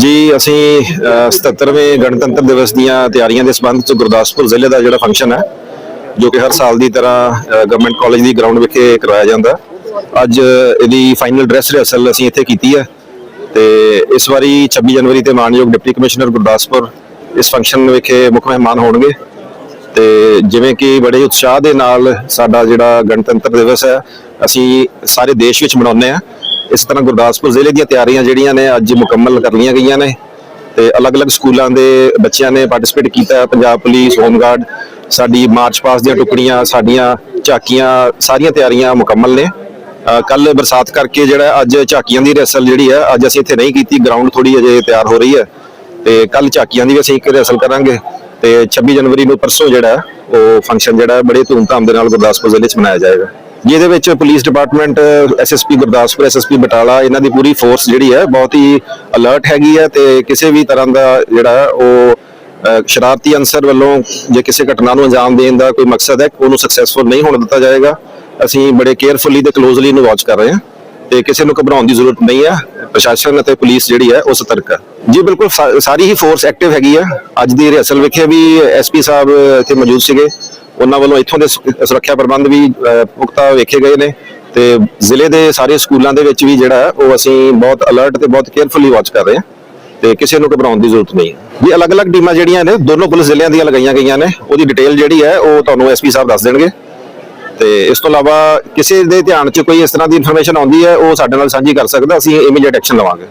ਜੀ ਅਸੀਂ ਅ, 77ਵੇਂ ਗਣਤੰਤਰ ਦਿਵਸ ਦੀਆਂ ਤਿਆਰੀਆਂ ਦੇ ਸੰਬੰਧ ਚ ਗੁਰਦਾਸਪੁਰ ਜ਼ਿਲ੍ਹੇ ਦਾ ਜਿਹੜਾ ਫੰਕਸ਼ਨ ਹੈ ਜੋ ਕਿ ਹਰ ਸਾਲ ਦੀ ਤਰ੍ਹਾਂ ਗਵਰਨਮੈਂਟ ਕਾਲਜ ਦੀ ਗਰਾਊਂਡ ਵਿਖੇ ਕਰਵਾਇਆ ਜਾਂਦਾ। ਅੱਜ ਇਹਦੀ ਫਾਈਨਲ ਡਰੈਸ ਰਿਹਰਸਲ ਅਸੀਂ ਇੱਥੇ ਕੀਤੀ ਹੈ ਤੇ ਇਸ ਵਾਰੀ 26 ਜਨਵਰੀ ਤੇ ਮਾਨਯੋਗ ਡਿਪਟੀ ਕਮਿਸ਼ਨਰ ਗੁਰਦਾਸਪੁਰ ਇਸ ਫੰਕਸ਼ਨ ਵਿਖੇ ਮੁੱਖ ਮਹਿਮਾਨ ਹੋਣਗੇ। ਤੇ ਜਿਵੇਂ ਕਿ ਬੜੇ ਉਤਸ਼ਾਹ ਦੇ ਨਾਲ ਸਾਡਾ ਜਿਹੜਾ ਗਣਤੰਤਰ ਦਿਵਸ ਹੈ, ਅਸੀਂ ਸਾਰੇ ਦੇਸ਼ ਵਿੱਚ ਮਨਾਉਂਦੇ ਆ ਇਸ ਤਰ੍ਹਾਂ ਗੁਰਦਾਸਪੁਰ ਜ਼ਿਲ੍ਹੇ ਦੀਆਂ ਤਿਆਰੀਆਂ ਜਿਹੜੀਆਂ ਨੇ ਅੱਜ ਮੁਕੰਮਲ ਕਰ ਲਈਆਂ ਗਈਆਂ ਨੇ ਤੇ ਅਲੱਗ-ਅਲੱਗ ਸਕੂਲਾਂ ਦੇ ਬੱਚਿਆਂ ਨੇ ਪਾਰਟਿਸਿਪੇਟ ਕੀਤਾ ਪੰਜਾਬ ਪੁਲਿਸ ਹੋਮਗਾਰਡ ਸਾਡੀ ਮਾਰਚ ਪਾਸ ਦੀਆਂ ਟੁਕੜੀਆਂ, ਸਾਡੀਆਂ ਝਾਕੀਆਂ, ਸਾਰੀਆਂ ਤਿਆਰੀਆਂ ਮੁਕੰਮਲ ਨੇ। ਕੱਲ ਬਰਸਾਤ ਕਰਕੇ ਜਿਹੜਾ ਅੱਜ ਝਾਕੀਆਂ ਦੀ ਰਿਹਰਸਲ ਜਿਹੜੀ ਹੈ, ਅੱਜ ਅਸੀਂ ਇੱਥੇ ਨਹੀਂ ਕੀਤੀ ਗਰਾਊਂਡ ਥੋੜੀ ਅਜੇ ਤਿਆਰ ਹੋ ਰਹੀ ਹੈ। ਤੇ ਕੱਲ ਝਾਕੀਆਂ ਦੀ ਵੀ ਅਸੀਂ ਇੱਕ ਰਿਹਰਸਲ ਕਰਾਂਗੇ। ਤੇ 26 ਜਨਵਰੀ ਨੂੰ ਪਰਸੋਂ ਜਿਹੜਾ ਉਹ ਫੰਕਸ਼ਨ ਜਿਹੜਾ ਬੜੇ ਧੂਮਧਾਮ ਦੇ ਨਾਲ ਗੁਰਦਾਸਪੁਰ ਜ਼ਿਲ੍ਹੇ 'ਚ ਮਨਾਇਆ ਜਾਏਗਾ। ਜਿਹਦੇ ਵਿੱਚ police department SSP Gurdaspur SSP Batala, ਇਹਨਾਂ ਦੀ ਪੂਰੀ ਫੋਰਸ ਜਿਹੜੀ ਹੈ, ਬਹੁਤ ਹੀ ਅਲਰਟ ਹੈਗੀ ਹੈ ਤੇ ਕਿਸੇ ਵੀ ਤਰ੍ਹਾਂ ਦਾ ਜਿਹੜਾ ਉਹ ਸ਼ਰਾਰਤੀ ਅਨਸਰ ਵੱਲੋਂ ਜੇ ਕਿਸੇ ਘਟਨਾ ਨੂੰ ਅੰਜਾਮ ਦੇਣ ਦਾ ਕੋਈ ਮਕਸਦ ਹੈ, ਉਹਨੂੰ ਸਕਸੈਸਫੁਲ ਨਹੀਂ ਹੋਣ ਦਿੱਤਾ ਜਾਏਗਾ। ਅਸੀਂ ਬੜੇ ਕੇਅਰਫੁਲੀ ਤੇ ਕਲੋਜ਼ਲੀ ਇਹਨੂੰ ਵਾਚ ਕਰ ਰਹੇ ਹਾਂ ਤੇ ਕਿਸੇ ਨੂੰ ਘਬਰਾਉਣ ਦੀ ਜ਼ਰੂਰਤ ਨਹੀਂ ਹੈ। ਪ੍ਰਸ਼ਾਸਨ ਅਤੇ ਪੁਲਿਸ ਜਿਹੜੀ ਹੈ ਉਹ ਸਤਰਕ ਹੈ। ਜੀ ਬਿਲਕੁਲ ਸਾਰੀ ਹੀ ਫੋਰਸ ਐਕਟਿਵ ਹੈਗੀ ਹੈ। ਅੱਜ ਦੀ ਰਿਹਰਸਲ ਵਿਖੇ ਵੀ ਐਸਪੀ ਸਾਹਿਬ ਇੱਥੇ ਮੌਜੂਦ ਸੀਗੇ। ਉਹਨਾਂ ਵੱਲੋਂ ਇੱਥੋਂ ਦੇ ਸੁਰੱਖਿਆ ਪ੍ਰਬੰਧ ਵੀ ਪੁਖਤਾ ਵੇਖੇ ਗਏ ਨੇ। ਤੇ ਜ਼ਿਲ੍ਹੇ ਦੇ ਸਾਰੇ ਸਕੂਲਾਂ ਦੇ ਵਿੱਚ ਵੀ ਜਿਹੜਾ ਉਹ ਅਸੀਂ ਬਹੁਤ ਅਲਰਟ ਤੇ ਬਹੁਤ ਕੇਅਰਫੁਲੀ ਵਾਚ ਕਰ ਰਹੇ ਹਾਂ। ਤੇ ਕਿਸੇ ਨੂੰ ਘਬਰਾਉਣ ਦੀ ਜ਼ਰੂਰਤ ਨਹੀਂ ਹੈ। ਜੀ, ਅਲੱਗ-ਅਲੱਗ ਟੀਮਾਂ ਜਿਹੜੀਆਂ ਨੇ, ਦੋਨੋਂ ਪੁਲਿਸ ਜ਼ਿਲ੍ਹਿਆਂ ਦੀਆਂ ਲਗਾਈਆਂ ਗਈਆਂ ਨੇ। ਉਹਦੀ ਡਿਟੇਲ ਜਿਹੜੀ ਹੈ, ਉਹ ਤੁਹਾਨੂੰ ਐਸਪੀ ਸਾਹਿਬ ਦੱਸ ਦੇਣਗੇ। ਤੇ ਇਸ ਤੋਂ ਇਲਾਵਾ ਕਿਸੇ ਦੇ ਧਿਆਨ 'ਚ ਕੋਈ ਇਸ ਤਰ੍ਹਾਂ ਦੀ ਇਨਫੋਰਮੇਸ਼ਨ ਆਉਂਦੀ ਹੈ, ਉਹ ਸਾਡੇ ਨਾਲ ਸਾਂਝੀ ਕਰ ਸਕਦਾ, ਅਸੀਂ ਇਮੀਡੀਏਟ ਐਕਸ਼ਨ ਲਵਾਂਗੇ।